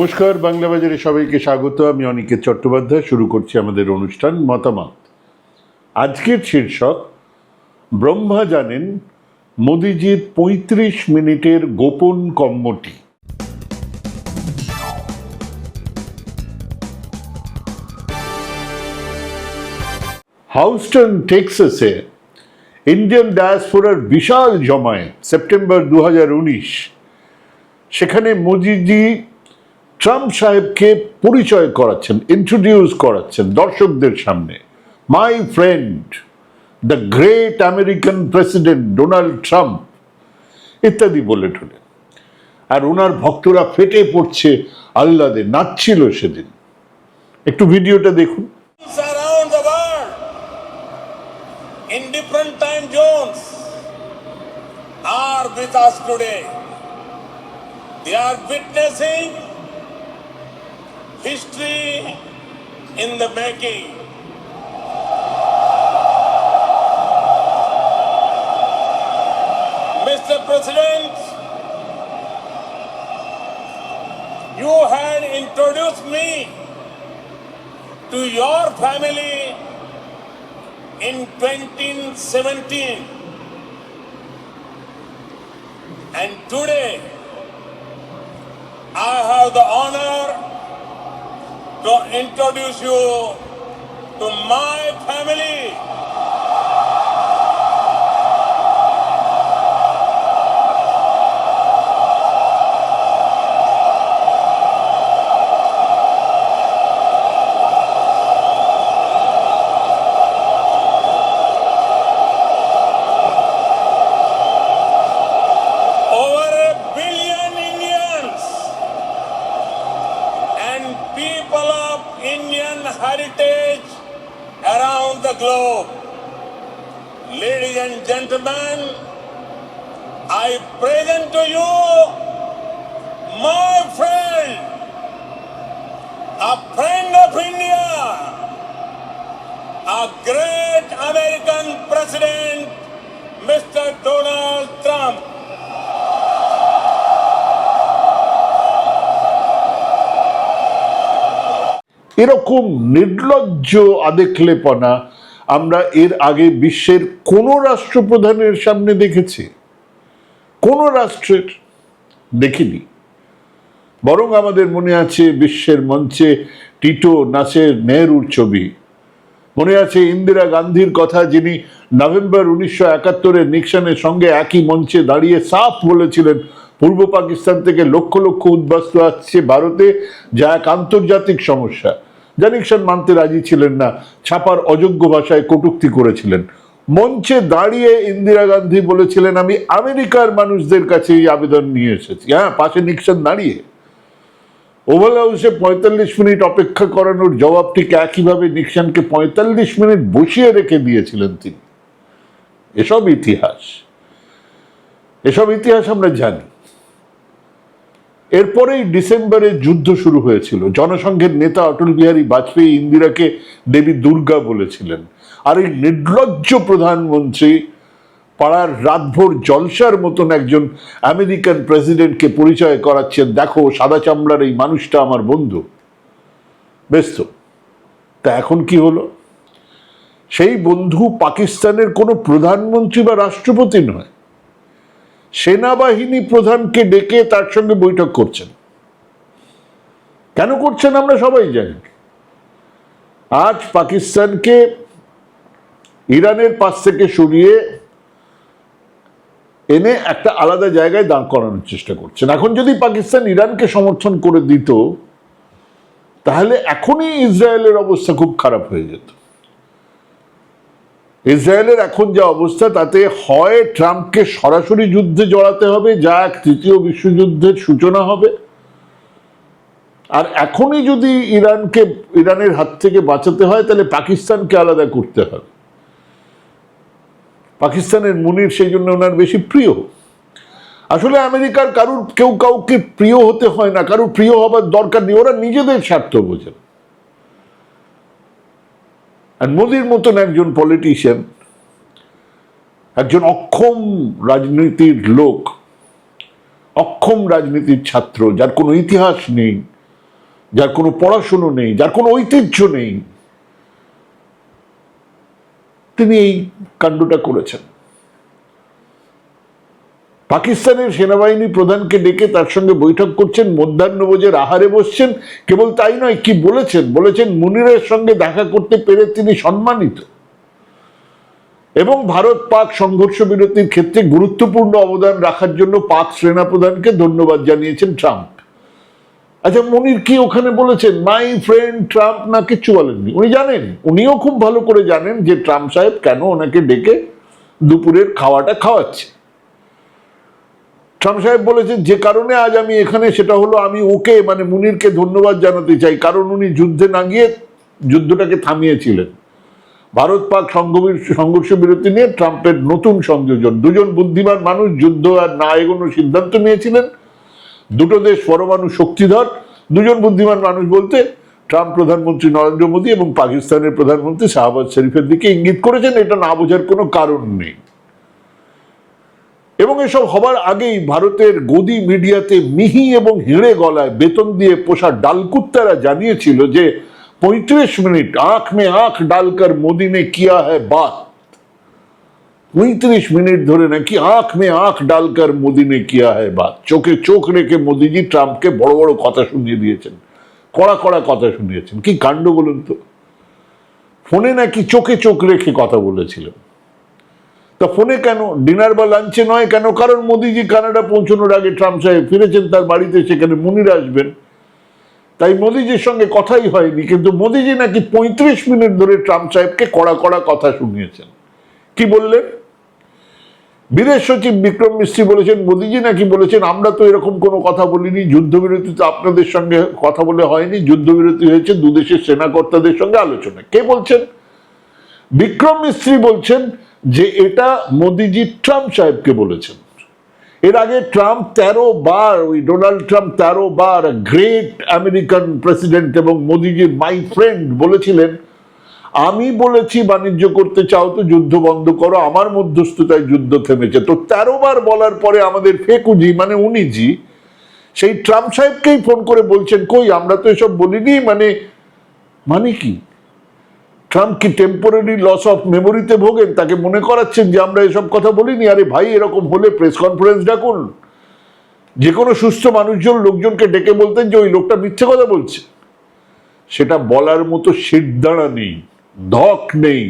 নমস্কার, বাংলা বাজারে সবাইকে স্বাগত। আমি অনিকেত চট্টোপাধ্যায়, শুরু করছি আমাদের অনুষ্ঠান মতামত। আজকের শীর্ষক, ব্রহ্মা জানেন মোদিজির পঁয়ত্রিশ মিনিটের গোপন কম্মটি। হাউস্টন, টেক্সাসে ইন্ডিয়ান ডায়াসপোরার বিশাল জমায় সেপ্টেম্বর দু হাজার উনিশ। সেখানে মোদিজি ট্রাম্প সাহেবকে পরিচয় করাচ্ছেন ইন্ট্রোডিউস করাচ্ছেন দর্শকদের সামনে। My friend the great American president Donald Trump ইত্যাদি বলে টলে আর ওনার ভক্তরা ফেটে পড়ছে আহ্লাদে, নাচছিল সেদিন। একটু ভিডিওটা দেখুন. They are witnessing history in the making. Mr. President, you had introduced me to your family in 2017. And today, I have the honor to introduce you to my family. the globe. Ladies and gentlemen, I present to you my friend, a friend of India, a great American president, Mr. Donald Trump. এরকম নির্লজ্জ আদেখলেপনা আমরা এর আগে বিশ্বের কোনো রাষ্ট্রপ্রধানের সামনে দেখেছি, কোনো রাষ্ট্রের দেখিনি। বরং আমাদের মনে আছে বিশ্বের মঞ্চে টিটো নাচের নেহরুর ছবি। মনে আছে ইন্দিরা গান্ধীর কথা যিনি নভেম্বর উনিশশো একাত্তরের নিক্সনের সঙ্গে একই মঞ্চে দাঁড়িয়ে সাফ বলেছিলেন, পূর্ব পাকিস্তান থেকে লক্ষ লক্ষ উদ্বাস্ত আসছে ভারতে, যা এক আন্তর্জাতিক সমস্যা। যা নিক্সন মানতে রাজি ছিলেন না। ছাপার অযোগ্য ভাষায় কটূক্তি করেছিলেন। মঞ্চে দাঁড়িয়ে ইন্দিরা গান্ধী বলেছিলেন, আমি আমেরিকার মানুষদের কাছে এই আবেদন নিয়ে এসেছি। হ্যাঁ পাশে নিক্সন দাঁড়িয়ে। ওভাল হাউসে পঁয়তাল্লিশ মিনিট অপেক্ষা করানোর জবাব ঠিক একইভাবে নিক্সনকে পঁয়তাল্লিশ মিনিট বসিয়ে রেখে দিয়েছিলেন তিনি। এসব ইতিহাস। এসব ইতিহাস আমরা জানি। এরপরেই ডিসেম্বরে যুদ্ধ শুরু হয়েছিল। জনসংঘের নেতা অটল বিহারী বাজপেয়ী ইন্দিরাকে দেবী দুর্গা বলেছিলেন। আর এই নির্লজ্জ প্রধানমন্ত্রী পাড়ার রাতভর জলসার মতন একজন আমেরিকান প্রেসিডেন্টকে পরিচয় করাচ্ছেন। দেখো, সাদা চামড়ার এই মানুষটা আমার বন্ধু। বেশ তো। তা এখন কি হলো? সেই বন্ধু পাকিস্তানের কোনো প্রধানমন্ত্রী বা রাষ্ট্রপতি নয়। সেনাবাহিনী প্রধানকে ডেকে তার সঙ্গে বৈঠক করছেন। কেন করছেন আমরা সবাই জানি। আজ পাকিস্তানকে ইরানের পাশ থেকে সরিয়ে এনে একটা আলাদা জায়গায় দাঁড় করানোর চেষ্টা করছেন। এখন যদি পাকিস্তান ইরানকে সমর্থন করে দিত, তাহলে এখনই ইসরায়েলের অবস্থা খুব খারাপ হয়ে যেত। ইসরায়েলের এখন যা অবস্থা, তাতে হয় ট্রাম্পকে সরাসরি যুদ্ধে জড়াতে হবে, যা এক তৃতীয় বিশ্বযুদ্ধের সূচনা হবে। আর এখনই যদি ইরানকে, ইরানের হাত থেকে বাঁচাতে হয়, তাহলে পাকিস্তানকে আলাদা করতে হবে। পাকিস্তানের মুনির সেই জন্য ওনার বেশি প্রিয়। আসলে আমেরিকার কারুর কেউ কাউকে প্রিয় হতে হয় না, কারুর প্রিয় হবার দরকার নেই, ওরা নিজেদের স্বার্থ বোঝেন আর মোদির মতন একজন পলিটিশিয়ান একজন অক্ষম রাজনীতির লোক, অক্ষম রাজনীতির ছাত্র, যার কোনো ইতিহাস নেই, যার কোনো পড়াশুনো নেই, যার কোনো ঐতিহ্য নেই, তিনি এই কাণ্ডটা করেছেন। পাকিস্তানের সেনাবাহিনী প্রধানকে ডেকে তার সঙ্গে বৈঠক করছেন, মধ্যাহ্নভোজের আহারে বসছেন। কেবল তাই নয়, কি বলেছেন? বলেছেন মুনিরের সঙ্গে দেখা করতে পেরে তিনি সম্মানিত। এবং ভারত পাক সংঘর্ষ বিরতির ক্ষেত্রে গুরুত্বপূর্ণ অবদান রাখার জন্য পাক সেনাপ্রধানকে ধন্যবাদ জানিয়েছেন ট্রাম্প। আচ্ছা মনির কি ওখানে বলেছেন, মাই ফ্রেন্ড ট্রাম্প না কিচ্ছু বলেননি উনি জানেন, উনিও খুব ভালো করে জানেন যে ট্রাম্প সাহেব কেন ওনাকে ডেকে দুপুরের খাওয়াটা খাওয়াচ্ছে। ট্রাম্প সাহেব বলেছেন, যে কারণে আজ আমি এখানে, সেটা হলো আমি ওকে মানে মুনিরকে ধন্যবাদ জানাতে চাই। কারণ উনি যুদ্ধে না গিয়ে যুদ্ধটাকে থামিয়েছিলেন। ভারত পাক সংঘর্ষ বিরতি নিয়ে ট্রাম্পের নতুন সংযোজন। দুজন বুদ্ধিমান মানুষ যুদ্ধ আর না এগোনোর সিদ্ধান্ত নিয়েছিলেন। দুটো দেশ পরমাণু শক্তিধর। দুজন বুদ্ধিমান মানুষ বলতে ট্রাম্প প্রধানমন্ত্রী নরেন্দ্র মোদী এবং পাকিস্তানের প্রধানমন্ত্রী শাহবাজ শরীফের দিকে ইঙ্গিত করেছেন। এটা না বোঝার কোনো কারণ নেই। এবং এসব হবার আগেই ভারতের গদি মিডিয়াতে মিহি এবং হিঁড়ে গলায় বেতন দিয়ে পোষা ডালকুত্তারা জানিয়েছিল যে পঁয়ত্রিশ মিনিট, আখ মে আখ ডালকার মোদিনে কিয়া হ্যায় বাত। পঁয়ত্রিশ মিনিট ধরে নাকি আখ মে আখ ডালকার মোদিনে কিয়া হ্যায় বাত। চোখে চোখ রেখে মোদিজি ট্রাম্পকে বড় বড় কথা শুনিয়ে দিয়েছেন, কড়া কড়া কথা শুনিয়েছেন। কি কাণ্ড বলুন তো? ফোনে নাকি চোখে চোখ রেখে কথা বলেছিলেন। তা ফোনে কেন? ডিনার বা লাঞ্চে নয় কেন? কারণ মোদিজি কানাডা পৌঁছানোর আগে ট্রাম্প সাহেব ফিরেছেন, তার বাড়িতে সেখানে মুনির আসবেন। তাই মোদিজির সঙ্গে কথাই হয়নি, কিন্তু মোদিজি নাকি পঁয়ত্রিশ মিনিট ধরে ট্রাম্প সাহেবকে কড়া কড়া কথা শুনিয়েছেন। কি বললেন? বিদেশ সচিব বিক্রম মিস্ত্রি বলেছেন, মোদিজি নাকি বলেছেন, আমরা তো এরকম কোনো কথা বলিনি, যুদ্ধবিরতি তো আপনাদের সঙ্গে কথা বলে হয়নি, যুদ্ধবিরতি হয়েছে দুদেশের সেনাকর্তাদের সঙ্গে আলোচনা। কে বলছেন? বিক্রম মিস্ত্রি বলছেন যে এটা মোদিজি ট্রাম্প সাহেবকে বলেছেন। এর আগে ট্রাম্প তেরো বার, ওই ডোনাল্ড ট্রাম্প তেরো বার গ্রেট আমেরিকান প্রেসিডেন্ট এবং মোদিজি মাই ফ্রেন্ড বলেছিলেন, আমি বলেছি বাণিজ্য করতে চাও তো যুদ্ধ বন্ধ করো, আমার মধ্যস্থতায় যুদ্ধ থেমেছে। তো তেরো বার বলার পরে আমাদের ফেকুজি মানে উনিজি, সেই ট্রাম্প সাহেবকেই ফোন করে বলছেন, কই, আমরা তো এসব বলিনি মানে মানে কি? ট্রাম্প কি টেম্পোরারি লস অফ মেমোরিতে ভোগেন? তাকে মনে করাচ্ছেন যে আমরা এসব কথা বলিনি? আরে ভাই, এরকম হলে প্রেস কনফারেন্স ডাকুন। যে কোনো সুস্থ মানুষজন লোকজনকে ডেকে বলতেন যে ওই লোকটা মিথ্যে কথা বলছে। সেটা বলার মতো সিদ্ধারা নেই, ধক নেই।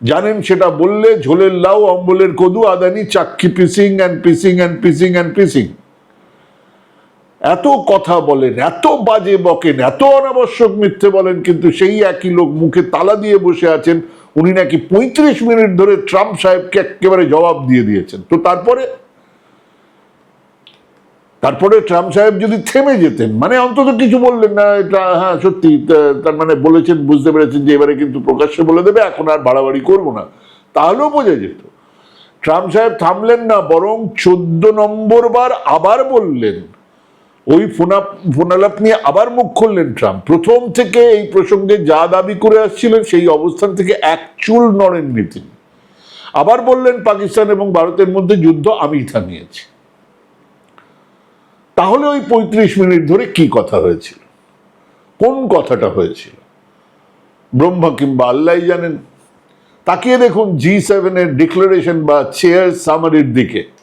জানেন, সেটা বললে ঝোলের লাউ, অম্বলের কদু, আদানি, চাক্কি পিসিং অ্যান্ড পিসিং অ্যান্ড পিসিং অ্যান্ড পিসিং এত কথা বলেন, এত বাজে বকেন, এত অনাবশ্যক মিথ্যে বলেন, কিন্তু সেই একই লোক মুখে তালা দিয়ে বসে আছেন। উনি নাকি পঁয়ত্রিশ মিনিট ধরে ট্রাম্প সাহেবকে একেবারে জবাব দিয়ে দিয়েছেন। তো তারপরে? তারপরে ট্রাম্প সাহেব যদি থেমে যেতেন মানে অন্তত কিছু বললেন না, এটা হ্যাঁ সত্যি তার মানে বলেছেন, বুঝতে পেরেছেন যে এবারে কিন্তু প্রকাশ্যে বলে দেবে, এখন আর বাড়াবাড়ি করব না। তাহলেও বোঝা যেত। ট্রাম্প সাহেব থামলেন না, বরং চোদ্দ নম্বর বার আবার বললেন ওই ফোনাপ ফোনালাপ নিয়ে আবার মুখ খুললেন ট্রাম্প। প্রথম থেকে এই প্রসঙ্গে যা দাবি করে আসছিলেন, সেই অবস্থান থেকে এক চুল নড়েননি তিনি। আবার বললেন, পাকিস্তান এবং ভারতের মধ্যে যুদ্ধ আমি থামিয়েছি। তাহলে ওই পঁয়ত্রিশ মিনিট ধরে কি কথা হয়েছিল? কোন কথাটা হয়েছিল? ব্রহ্মা কিংবা আল্লাহ জানেন। তাকিয়ে দেখুন জি সেভেনের ডিক্লারেশন বা চেয়ার সামারির দিকে।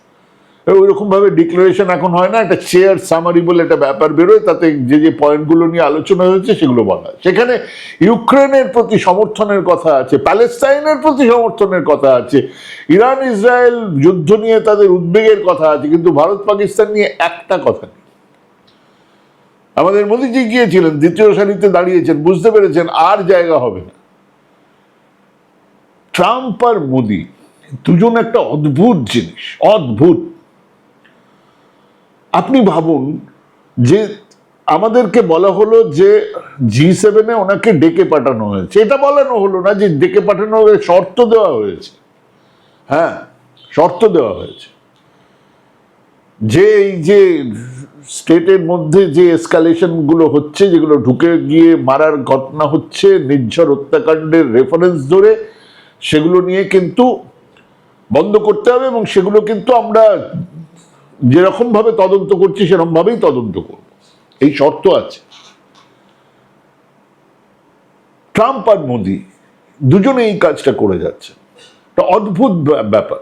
ওইরকম ভাবে ডিক্লারেশন এখন হয় না, একটা চেয়ার সামারি বলে একটা ব্যাপার বেরোয়, তাতে যে যে পয়েন্টগুলো নিয়ে আলোচনা হয়েছে সেগুলো বলা সেখানে ইউক্রেনের প্রতি সমর্থনের কথা আছে, প্যালেস্তাইনের প্রতি সমর্থনের কথা আছে ইরান ইসরায়েল যুদ্ধ নিয়ে তাদের উদ্বেগের কথা আছে, কিন্তু ভারত পাকিস্তান নিয়ে একটা কথা নেই। আমাদের মোদীজি গিয়েছিলেন, দ্বিতীয় সারিতে দাঁড়িয়েছেন, বুঝতে পেরেছেন আর জায়গা হবে না। ট্রাম্প আর মোদি, দুজন একটা অদ্ভুত জিনিস, অদ্ভুত। আপনি ভাবুন যে আমাদেরকে বলা হলো যে জি সেভেনে ওনাকে ডেকে পাঠানো হয়েছে। এটা বলানো হলো না যে ডেকে পাঠানো শর্ত দেওয়া হয়েছে। হ্যাঁ শর্ত দেওয়া হয়েছে। যে এই যে স্টেটের মধ্যে যে এসকালেশনগুলো হচ্ছে, যেগুলো ঢুকে গিয়ে মারার ঘটনা হচ্ছে, নির্ঝর হত্যাকাণ্ডের রেফারেন্স ধরে, সেগুলো নিয়ে কিন্তু বন্ধ করতে হবে এবং সেগুলো কিন্তু আমরা যেরকমভাবে তদন্ত করছি, সেরকমভাবেই তদন্ত করব। এই শর্ত আছে। ট্রাম্প আর মোদি দুজনে এই কাজটা করে যাচ্ছে। অদ্ভুত ব্যাপার।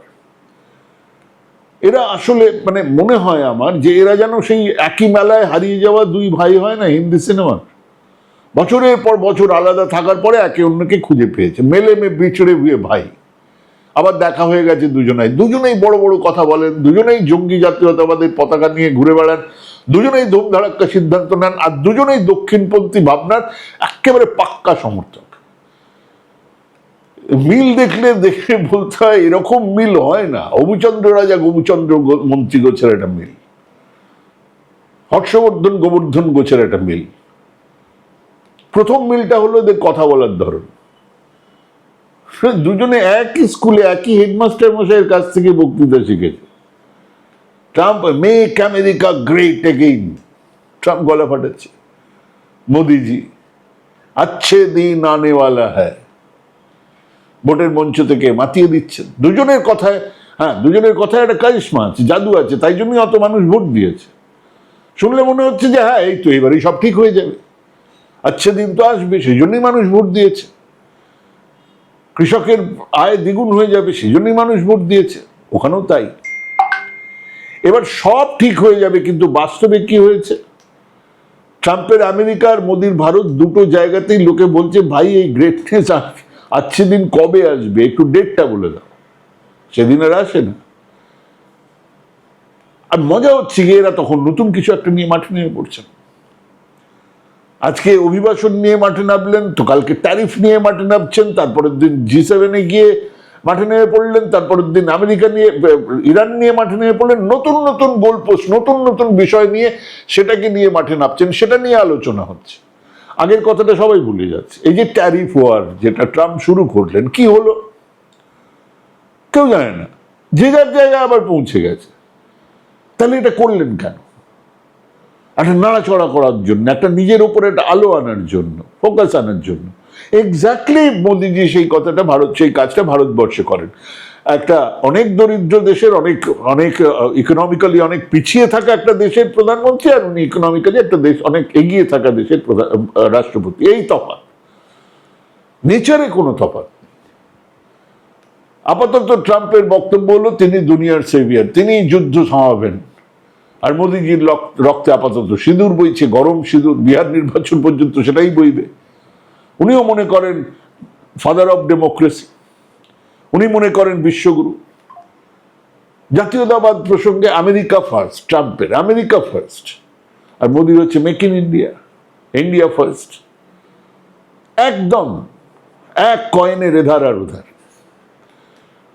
এরা আসলে মানে মনে হয় আমার যে এরা যেন সেই একই মেলায় হারিয়ে যাওয়া দুই ভাই হয় না, হিন্দি সিনেমার বছরের পর বছর আলাদা থাকার পরে একে অন্যকে খুঁজে পেয়েছে। মেলে মে বিচড়ে ভাই। আবার দেখা হয়ে গেছে দুজনাই। দুজনেই বড় বড় কথা বলেন, দুজনেই জঙ্গি জাতীয়তাবাদের পতাকা নিয়ে ঘুরে বেড়ান, দুজনেই ধুমধারাক্কা সিদ্ধান্ত নেন, আর দুজনেই দক্ষিণপন্থী ভাবনার একেবারে পাক্কা সমর্থক। মিল দেখলে দেখে বলতে হয়, এরকম মিল হয় না। অবুচন্দ্র রাজা, গোবুচন্দ্র মন্ত্রী গোছের একটা মিল। হর্ষবর্ধন, গোবর্ধন গোছের একটা মিল। প্রথম মিলটা হলো এদের কথা বলার ধরন। দুজনে একই স্কুলে একই হেডমাস্টার মশাইয়ের কাছ থেকে বক্তৃতা শিখেছে। Trump make America great again. Trump গলা ফাটাচ্ছে। মোদিজি, আচ্ছে দিন আনে ওয়ালা হ্যায়। ভোটের মঞ্চ থেকে মাতিয়ে দিচ্ছেন। দুজনের কথায় হ্যাঁ দুজনের কথায় একটা কারিশমা আছে, জাদু আছে, তাই জন্যই অত মানুষ ভোট দিয়েছে। শুনলে মনে হচ্ছে যে হ্যাঁ এই তো এবারই সব ঠিক হয়ে যাবে। আচ্ছা দিন তো আসবে, সেই জন্যই মানুষ ভোট দিয়েছে। কৃষকের আয় দ্বিগুণ হয়ে যাবে সেই জন্যই মানুষ ভোট দিয়েছে। ওখানেও তাই। এবার সব ঠিক হয়ে যাবে, কিন্তু বাস্তবে কি হয়েছে? ট্রাম্পের আমেরিকা আর মোদির ভারত দুটো জায়গাতেই লোকে বলছে, ভাই, এই গ্রেটনেস আজকে দিন কবে আসবে? একটু ডেটটা বলে দাও। সেদিন আর আসে না। আর মজা হচ্ছে গিয়ে এরা তখন নতুন কিছু একটা নিয়ে মাঠে নেমে পড়ছেন আজকে অভিবাসন নিয়ে মাঠে নামলেন, তো কালকে ট্যারিফ নিয়ে মাঠে নামছেন, তারপরের দিন জি সেভেনে গিয়ে মাঠে নেমে পড়লেন, তারপরের দিন আমেরিকা নিয়ে ইরান নিয়ে মাঠে নেমে পড়লেন, নতুন নতুন গোলপোস্ট, নতুন নতুন বিষয় নিয়ে সেটাকে নিয়ে মাঠে নামছেন, সেটা নিয়ে আলোচনা হচ্ছে। আগের কথাটা সবাই ভুলে যাচ্ছে, এই যে ট্যারিফ ওয়ার যেটা ট্রাম্প শুরু করলেন, কি হলো? কেউ জানে না, যে যার জায়গায় আবার পৌঁছে গেছে। তাহলে এটা করলেন কেন? একটা নাড়াচড়া করার জন্য, একটা নিজের উপরে একটা আলো আনার জন্য ফোকাস আনার জন্য। এক্স্যাক্টলি মোদিজি সেই কথাটা ভারত, সেই কাজটা ভারতবর্ষে করেন। একটা অনেক দরিদ্র দেশের, অনেক অনেক ইকোনমিক্যালি অনেক পিছিয়ে থাকা একটা দেশের প্রধানমন্ত্রী, আর উনি ইকোনমিক্যালি একটা দেশ, অনেক এগিয়ে থাকা দেশের রাষ্ট্রপতি। এই তফাৎ। নেচারে কোনো তফাৎ আপাতত ট্রাম্পের বক্তব্য হলো, তিনি দুনিয়ার সেভিয়ার তিনি যুদ্ধ থামাবেন। আর মোদিজির রক্তে আপাতত সিঁদুর বইছে, গরম সিঁদুর, বিহার নির্বাচন পর্যন্ত সেটাই বইবে। উনিও মনে করেন ফাদার অফ ডেমোক্রেসি উনি মনে করেন বিশ্বগুরু। জাতীয়তাবাদ প্রসঙ্গে আমেরিকা ফার্স্ট ট্রাম্পের, আমেরিকা ফার্স্ট আর মোদির হচ্ছে make in India India first একদম, এক কয়েনের এধার আর উধার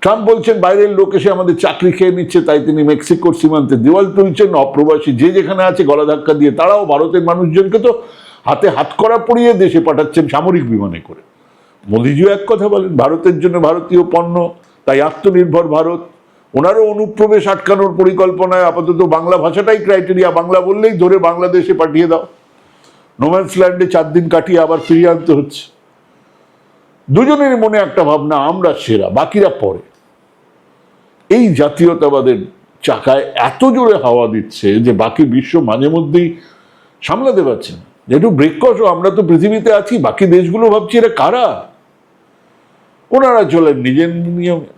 ট্রাম্প বলছেন বাইরের লোক এসে আমাদের চাকরি খেয়ে নিচ্ছে, তাই তিনি মেক্সিকোর সীমান্তে দেওয়াল তুলছেন, অপ্রবাসী যে যেখানে আছে গলা ধাক্কা দিয়ে তারাও ভারতের মানুষজনকে তো হাতে হাত করা পড়িয়ে দেশে পাঠাচ্ছেন সামরিক বিমানে করে। মোদিজিও এক কথা বলেন, ভারতের জন্য ভারতীয় পণ্য, তাই আত্মনির্ভর ভারত। ওনারও অনুপ্রবেশ আটকানোর পরিকল্পনায় আপাতত বাংলা ভাষাটাই ক্রাইটেরিয়া, বাংলা বললেই ধরে বাংলাদেশে পাঠিয়ে দাও। নোম্যান্স ল্যান্ডে চার দিন কাটিয়ে আবার ফিরিয়ে আনতে হচ্ছে। দুজনের মনে একটা ভাবনা, আমরা সেরা, বাকিরা পরে। এই জাতীয়তাবাদের চাকায় এত জোরে হাওয়া দিচ্ছে যে বাকি বিশ্ব মাঝে মধ্যেই সামলাতে পারছে না। একটু ব্রেক আমরা তো পৃথিবীতে আছি, বাকি দেশগুলো ভাবছি এরা কারা? ওনারা চলেন, নিজের নিয়মে।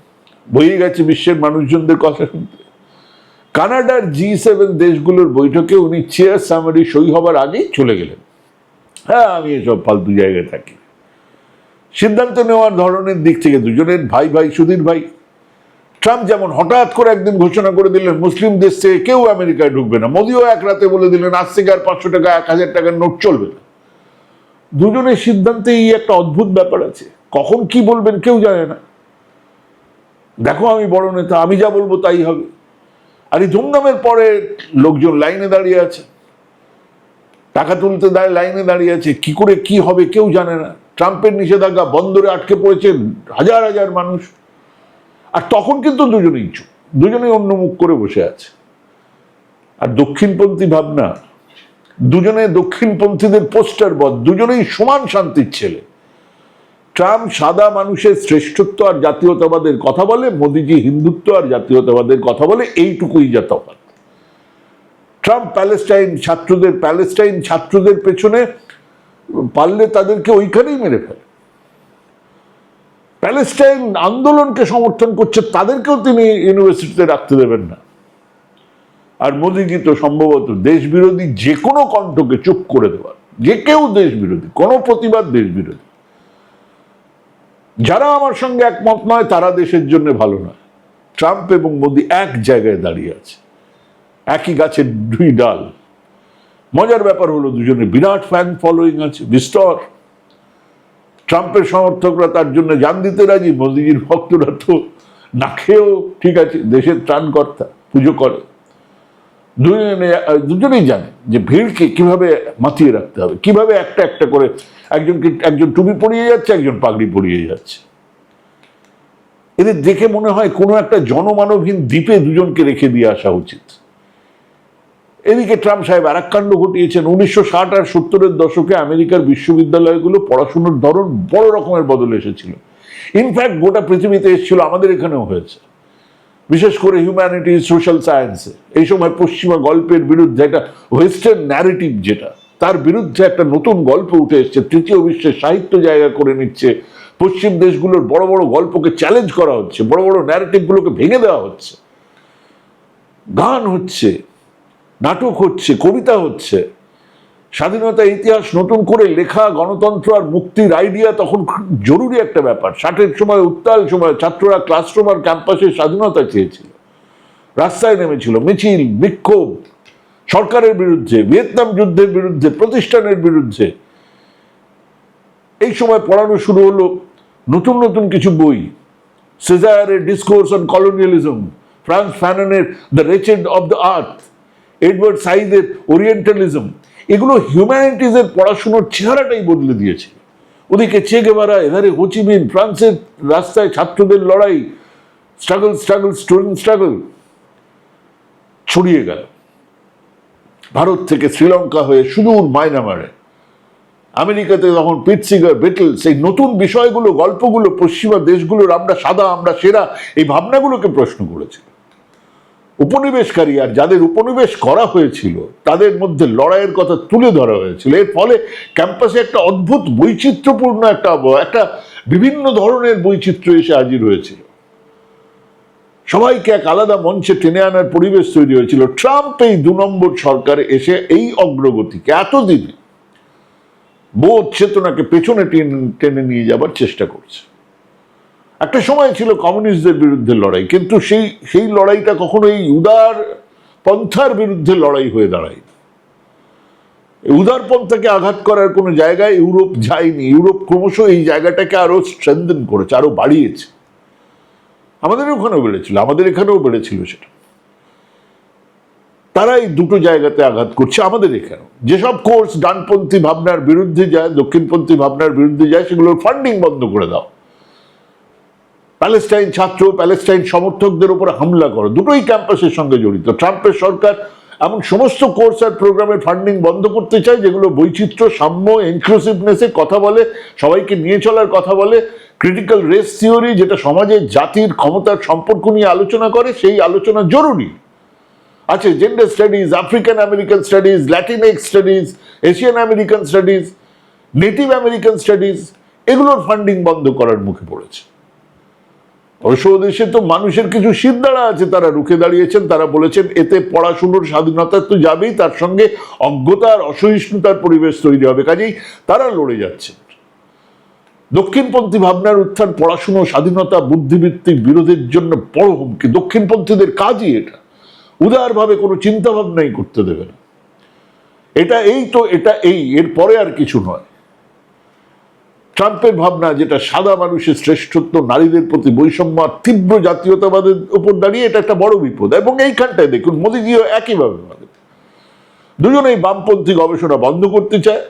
বইয়ে গেছে বিশ্বের মানুষজনদের কথা শুনতে। কানাডার জি সেভেন দেশগুলোর বৈঠকে উনি চেয়ার সামারি সই হবার আগেই চলে গেলেন। হ্যাঁ আমি এসব ফালতু জায়গায় থাকি। সিদ্ধান্ত নেওয়ার ধরনের দিক থেকে দুজনের ভাই ভাই, সুধীর ভাই ট্রাম্প যেমন হঠাৎ করে একদিন ঘোষণা করে দিলেন মুসলিম দেশ থেকে কেউ আমেরিকায় ঢুকবে না। মোদিও এক রাতে বলে দিলেন, আজ থেকে আর পাঁচশো টাকা, এক হাজার টাকার নোট চলবে না। দুজনের সিদ্ধান্তে এই একটা অদ্ভুত ব্যাপার আছে। কখন কি বলবেন কেউ জানে না। দেখো আমি বড় নেতা, আমি যা বলব তাই হবে। আর এই ধুমধামের পরে লোকজন লাইনে দাঁড়িয়ে আছে। টাকা তুলতে দেয় লাইনে দাঁড়িয়ে আছে। কি করে কি হবে কেউ জানে না। ট্রাম্পের নিষেধাজ্ঞা বন্দরে আটকে পড়েছে হাজার হাজার মানুষ। আর তখন কিন্তু দুজনেই চুপ দুজনেই অন্য মুখ করে বসে আছে। আর দক্ষিণপন্থী ভাবনা, দুজনে দক্ষিণপন্থীদের পোস্টার বধ দুজনেই সমান শান্তির ছেলে। ট্রাম্প সাদা মানুষের শ্রেষ্ঠত্ব আর জাতীয়তাবাদের কথা বলে, মোদিজি হিন্দুত্ব আর জাতীয়তাবাদের কথা বলে, এইটুকুই যা তফাৎ। ট্রাম্প প্যালেস্টাইন ছাত্রদের প্যালেস্টাইন ছাত্রদের পেছনে পারলে তাদেরকে ওইখানেই মেরে ফেলে। প্যালেস্টাইন আন্দোলনকে সমর্থন করছে, তাদেরকেও তিনি ইউনিভার্সিটিতে রাখতে দেবেন না। আর মোদীজি তো সম্ভবত দেশ বিরোধী যে কোনো কণ্ঠকে চুপ করে দেওয়ার। যে কেউ দেশ বিরোধী কোনো প্রতিবাদ দেশ বিরোধী যারা আমার সঙ্গে একমত নয়, তারা দেশের জন্য ভালো নয়। ট্রাম্প এবং মোদী এক জায়গায় দাঁড়িয়ে আছে। একই গাছের দুই ডাল। মজার ব্যাপার হলো দুজনে বিরাট ফ্যান ফলোয়িং আছে বিস্তর ট্রাম্পের সমর্থকরা তার জন্য জান দিতে রাজি, মোদীজির ভক্তরা তো না খেয়েও ঠিক আছে, দেশের ত্রাণকর্তা, পুজো করে। দুজনে, দুজনেই জানে যে ভিড়কে কীভাবে মাতিয়ে রাখতে হবে, কীভাবে একটা একটা করে একজনকে, একজন টুপি পরিয়ে যাচ্ছে, একজন পাগড়ি পরিয়ে যাচ্ছে। এদের দেখে মনে হয় কোনো একটা জনমানবহীন দ্বীপে দুজনকে রেখে দিয়ে আসা উচিত। এদিকে ট্রাম্প সাহেব আর কাণ্ড ঘটিয়েছেন। উনিশশো ষাট আর সত্তরের দশকে আমেরিকার বিশ্ববিদ্যালয়গুলো পড়াশুনোর ধরন বড় রকমের বদল এসেছিল। ইনফ্যাক্ট গোটা পৃথিবীতে এসেছিল, আমাদের এখানেও হয়েছে। বিশেষ করে হিউম্যানিটিজ সোশ্যাল সায়েন্সে এই সময় পশ্চিমা গল্পের বিরুদ্ধে একটা ওয়েস্টার্ন ন্যারেটিভ যেটা, তার বিরুদ্ধে একটা নতুন গল্প উঠে এসছে। তৃতীয় বিশ্বের সাহিত্য জায়গা করে নিচ্ছে। পশ্চিম দেশগুলোর বড় বড় গল্পকে চ্যালেঞ্জ করা হচ্ছে, বড় বড় ন্যারেটিভগুলোকে ভেঙে দেওয়া হচ্ছে। গান হচ্ছে নাটক হচ্ছে, কবিতা হচ্ছে। স্বাধীনতা ইতিহাস নতুন করে লেখা, গণতন্ত্র আর মুক্তির আইডিয়া তখন জরুরি একটা ব্যাপার। ষাটের সময় উত্তাল সময় ছাত্ররা ক্লাসরুম আর ক্যাম্পাসে স্বাধীনতা চেয়েছিল। রাস্তায় নেমেছিল, মিছিল, বিক্ষোভ। সরকারের বিরুদ্ধে, ভিয়েতনাম যুদ্ধের বিরুদ্ধে, প্রতিষ্ঠানের বিরুদ্ধে। এই সময় পড়ানো শুরু হলো নতুন নতুন কিছু বই। সেজায়ারের discourse on colonialism Frantz ফ্যাননের the wretched of the earth Edward সাইদের ওরিয়েন্টালিজম, এগুলো হিউম্যানিটিজের পড়াশুনোর চেহারাটাই বদলে দিয়েছে। ওদিকে চে গেভারা, এধারে হোচিমিন ফ্রান্সের রাস্তায় ছাত্রদের লড়াই, স্ট্রাগল স্ট্রাগল স্টুডেন্ট স্ট্রাগল ছড়িয়ে গেল। ভারত থেকে শ্রীলঙ্কা হয়ে সুদূর মায়ানমারে। আমেরিকাতে তখন পিটসিগার বেটলস এই নতুন বিষয়গুলো, গল্পগুলো, পশ্চিমা দেশগুলোর আমরা সাদা, আমরা সেরা, এই ভাবনাগুলোকে প্রশ্ন করেছিল উপনিবেশকারী আর যাদের উপনিবেশ করা হয়েছিল, তাদের মধ্যে লড়াইয়ের কথা তুলে ধরা হয়েছিল। এর ফলে ক্যাম্পাসে একটা অদ্ভুত বৈচিত্র্যপূর্ণ একটা একটা বিভিন্ন ধরনের বৈচিত্র্য এসে হাজির হয়েছিল। সবাইকে এক আলাদা মঞ্চে টেনে আনার পরিবেশ তৈরি হয়েছিল। ট্রাম্প এই দু নম্বর সরকারে এসে এই অগ্রগতিকে এতদিনে বোধ চেতনাকে পেছনে টেনে- নিয়ে যাবার চেষ্টা করছে। একটা সময় ছিল কমিউনিস্টদের বিরুদ্ধে লড়াই, কিন্তু সেই সেই লড়াইটা কখনো এই উদার পন্থার বিরুদ্ধে লড়াই হয়ে দাঁড়ায় উদারপন্থাকে আঘাত করার কোনো জায়গায় ইউরোপ যায়নি। ইউরোপ ক্রমশ এই জায়গাটাকে আরও স্ট্রেংথেন করেছে, আরও বাড়িয়েছে। আমাদের ওখানেও বেড়েছিল, আমাদের এখানেও বেড়েছিল সেটা। তারা এই দুটো জায়গাতে আঘাত করছে আমাদের এখানেও। যেসব কোর্স ডানপন্থী ভাবনার বিরুদ্ধে যায়, দক্ষিণপন্থী ভাবনার বিরুদ্ধে যায়, সেগুলোর ফান্ডিং বন্ধ করে দাও। প্যালেস্টাইন ছাত্র, প্যালেস্টাইন সমর্থকদের উপর হামলা করো। দুটোই ক্যাম্পাসের সঙ্গে জড়িত। ট্রাম্পের সরকার এমন সমস্ত কোর্স আর প্রোগ্রামের ফান্ডিং বন্ধ করতে চায়, যেগুলো বৈচিত্র্য, সাম্য ইনক্লুসিভনেসের কথা বলে, সবাইকে নিয়ে চলার কথা বলে ক্রিটিক্যাল রেস থিওরি যেটা সমাজের জাতির ক্ষমতার সম্পর্ক নিয়ে আলোচনা করে, সেই আলোচনা জরুরি। আছে gender studies African American studies Latinx studies Asian American studies native American studies এগুলোর ফান্ডিং বন্ধ করার মুখে পড়েছে। অবশ্য তো মানুষের কিছু সিদ্ধারা আছে। তারা রুখে দাঁড়িয়েছেন, তারা বলেছেন, এতে পড়াশুনোর স্বাধীনতা তো যাবেই, তার সঙ্গে অজ্ঞতা আর অসহিষ্ণুতার পরিবেশ তৈরি হবে। কাজেই তারা লড়ে যাচ্ছেন দক্ষিণপন্থী ভাবনার উত্থান পড়াশুনো, স্বাধীনতা বুদ্ধিভিত্তিক বিরোধের জন্য বড় হুমকি। দক্ষিণপন্থীদের কাজই এটা। উদারভাবে কোনো চিন্তা ভাবনাই করতে দেবে না। এটা এই তো, এটা এই এর পরে আর কিছু নয়। ট্রাম্পের ভাবনা যেটা সাদা মানুষের শ্রেষ্ঠত্ব, নারীদের প্রতি বৈষম্য আর তীব্র জাতীয়তাবাদের উপর দাঁড়িয়ে, এটা একটা বড় বিপদ। এবং এইখানটায় দেখুন, মোদীজিও একইভাবে ভাবে। দুজনেই বামপন্থী গবেষণা বন্ধ করতে চায়।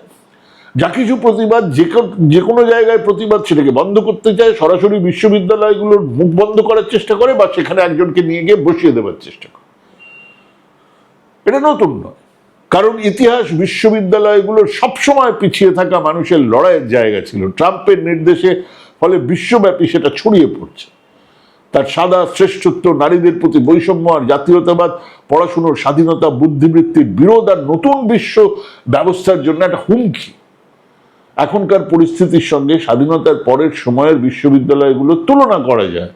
যা কিছু প্রতিবাদ, যে যে কোনো জায়গায় প্রতিবাদ সেটাকে বন্ধ করতে চায়। সরাসরি বিশ্ববিদ্যালয়গুলোর মুখ বন্ধ করার চেষ্টা করে বা সেখানে একজনকে নিয়ে গিয়ে বসিয়ে দেওয়ার চেষ্টা করে। এটা নতুন নয়। কারণ ইতিহাস বিশ্ববিদ্যালয়গুলোর সবসময় পিছিয়ে থাকা মানুষের লড়াইয়ের জায়গা ছিল। ট্রাম্পের নির্দেশে ফলে বিশ্বব্যাপী সেটা ছড়িয়ে পড়ছে। তার সাদা শ্রেষ্ঠত্ব, নারীদের প্রতি বৈষম্য আর জাতীয়তাবাদ, পড়াশুনোর স্বাধীনতা, বুদ্ধিবৃত্তির বিরোধ আর নতুন বিশ্ব ব্যবস্থার জন্য একটা হুমকি। এখনকার পরিস্থিতির সঙ্গে স্বাধীনতার পরের সময়ের বিশ্ববিদ্যালয়গুলোর তুলনা করা যায়।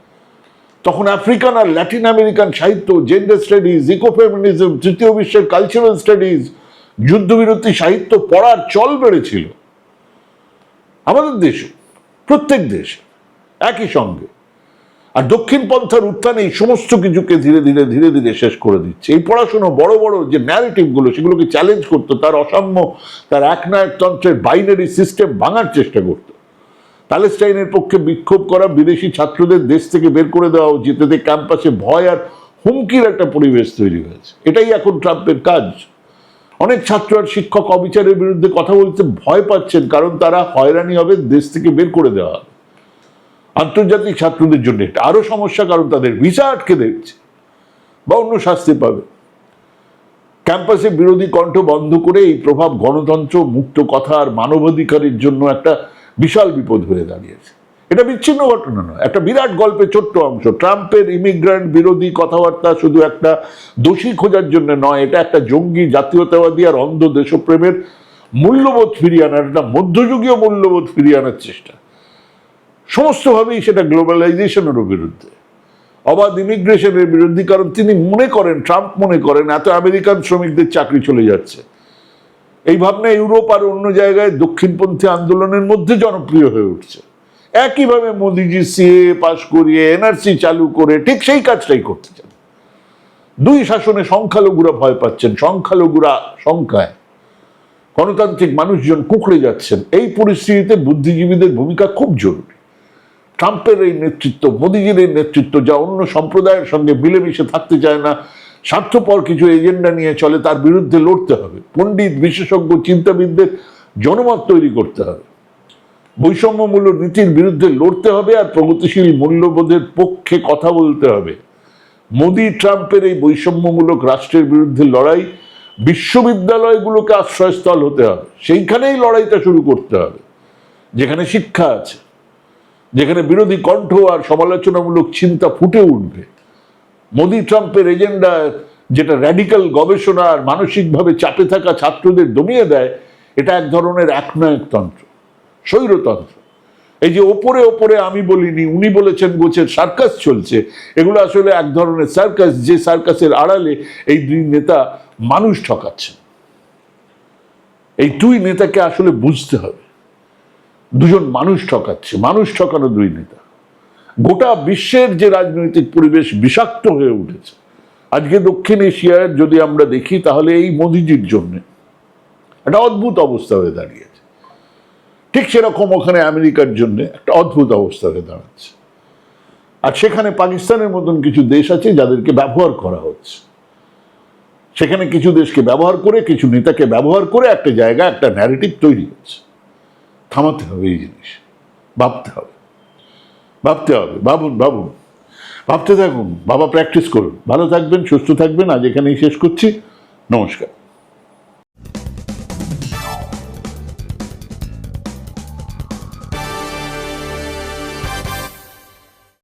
তখন আফ্রিকান আর ল্যাটিন আমেরিকান সাহিত্য জেন্ডার স্টাডিজ ইকোফেমিনিজম তৃতীয় বিশ্বের কালচারাল স্টাডিজ যুদ্ধবিরতি সাহিত্য পড়ার চল বেড়েছিল। আমাদের দেশে, প্রত্যেক দেশে একই সঙ্গে। আর দক্ষিণ পন্থার উত্থানে এই সমস্ত কিছুকে ধীরে ধীরে ধীরে ধীরে শেষ করে দিচ্ছে। এই পড়াশোনা বড় বড় যে ন্যারেটিভগুলো সেগুলোকে চ্যালেঞ্জ করতো, তার অসাম্য, তার একনায়কতন্ত্রের বাইনারি সিস্টেম ভাঙার চেষ্টা করতো। প্যালেস্টাইনের পক্ষে বিক্ষোভ করা বিদেশি ছাত্রদের দেশ থেকে বের করে দেওয়া উচিত। এতে ক্যাম্পাসে ভয় আর হুমকির একটা পরিবেশ তৈরি হয়েছে। এটাই এখন ট্রাম্পের কাজ। অনেক ছাত্র আর শিক্ষক অবিচারের বিরুদ্ধে কথা বলতে ভয় পাচ্ছেন, কারণ তারা হয়রানি হবে দেশ থেকে বের করে দেওয়া। আন্তর্জাতিক ছাত্রদের জন্য এটা আরও সমস্যা, কারণ তাদের ভিসা আটকে দিচ্ছে বা অন্য শাস্তি পাবে। ক্যাম্পাসে বিরোধী কণ্ঠ বন্ধ করে এই প্রভাব গণতন্ত্র, মুক্ত কথা আর মানবাধিকারের জন্য একটা বিশাল বিপদ হয়ে দাঁড়িয়েছে। এটা বিচ্ছিন্ন ঘটনা নয়। একটা বিরাট গল্পের ছোট্ট অংশ। ট্রাম্পের ইমিগ্রান্ট বিরোধী কথাবার্তা শুধু একটা দোষী খোঁজার জন্য নয়, এটা একটা জঙ্গি, জাতীয়তাবাদী আর অন্ধ দেশপ্রেমের মূল্যবোধ ফিরিয়ে আনার একটা মধ্যযুগীয় মূল্যবোধ ফিরিয়ে আনার চেষ্টা। সমস্তভাবেই সেটা গ্লোবালাইজেশনেরও বিরুদ্ধে। অবাধ ইমিগ্রেশনের বিরুদ্ধে, কারণ তিনি মনে করেন, ট্রাম্প মনে করেন, এত আমেরিকান শ্রমিকদের চাকরি চলে যাচ্ছে। এই ভাবনা ইউরোপ আর অন্য জায়গায় দক্ষিণপন্থী আন্দোলনের মধ্যে জনপ্রিয় হয়ে উঠছে। একইভাবে মোদিজি সিএ পাশ করিয়ে এনআরসি চালু করে ঠিক সেই কাজটাই করতে চান। দুই শাসনে সংখ্যালঘুরা ভয় পাচ্ছেন, সংখ্যালঘুরা সংখ্যায় গণতান্ত্রিক মানুষজন কুকড়ে যাচ্ছেন। এই পরিস্থিতিতে বুদ্ধিজীবীদের ভূমিকা খুব জরুরি। ট্রাম্পের এই নেতৃত্ব, মোদিজির এই নেতৃত্ব যা অন্য সম্প্রদায়ের সঙ্গে মিলেমিশে থাকতে চায় না স্বার্থপর কিছু এজেন্ডা নিয়ে চলে, তার বিরুদ্ধে লড়তে হবে। পণ্ডিত, বিশেষজ্ঞ, চিন্তাবিদদের জনমত তৈরি করতে হবে। বৈষম্যমূলক নীতির বিরুদ্ধে লড়তে হবে আর প্রগতিশীল মূল্যবোধের পক্ষে কথা বলতে হবে। মোদি, ট্রাম্পের এই বৈষম্যমূলক রাষ্ট্রের বিরুদ্ধে লড়াই বিশ্ববিদ্যালয়গুলোকে আশ্রয়স্থল হতে হবে। সেইখানেই লড়াইটা শুরু করতে হবে, যেখানে শিক্ষা আছে, যেখানে বিরোধী কণ্ঠ আর সমালোচনামূলক চিন্তা ফুটে উঠবে। মোদি ট্রাম্পের এজেন্ডা যেটা র্যাডিক্যাল গবেষণা আর মানসিকভাবে চাপে থাকা ছাত্রদের দমিয়ে দেয়, এটা এক ধরনের একনায়কতন্ত্র, স্বৈরতন্ত্র। এই যে ওপরে ওপরে আমি বলিনি, উনি বলেছেন গোছের সার্কাস চলছে, এগুলো আসলে এক ধরনের সার্কাস, যে সার্কাসের আড়ালে এই দুই নেতা মানুষ ঠকাচ্ছে এই দুই নেতাকে আসলে বুঝতে হবে, দুজন মানুষ ঠকাচ্ছে, মানুষ ঠকানো দুই নেতা। গোটা বিশ্বের যে রাজনৈতিক পরিবেশ বিষাক্ত হয়ে উঠেছে। আজকে দক্ষিণ এশিয়ার যদি আমরা দেখি, তাহলে এই মোদিজির জন্য একটা অদ্ভুত অবস্থা হয়ে দাঁড়িয়েছে। ঠিক সেরকম ওখানে আমেরিকার জন্য একটা অদ্ভুত অবস্থা হয়ে দাঁড়াচ্ছে। আর সেখানে পাকিস্তানের মতন কিছু দেশ আছে যাদেরকে ব্যবহার করা হচ্ছে। সেখানে কিছু দেশকে ব্যবহার করে, কিছু নেতাকে ব্যবহার করে একটা জায়গা, একটা ন্যারেটিভ তৈরি হচ্ছে। থামাতে হবে এই জিনিস, ভাবতে হবে। ভাবতে হবে, ভাবুন ভাবুন। ভাবতে থাকুন, বাবা প্র্যাকটিস করুন। ভালো থাকবেন, সুস্থ থাকবেন, আজ এখানেই শেষ করছি। নমস্কার।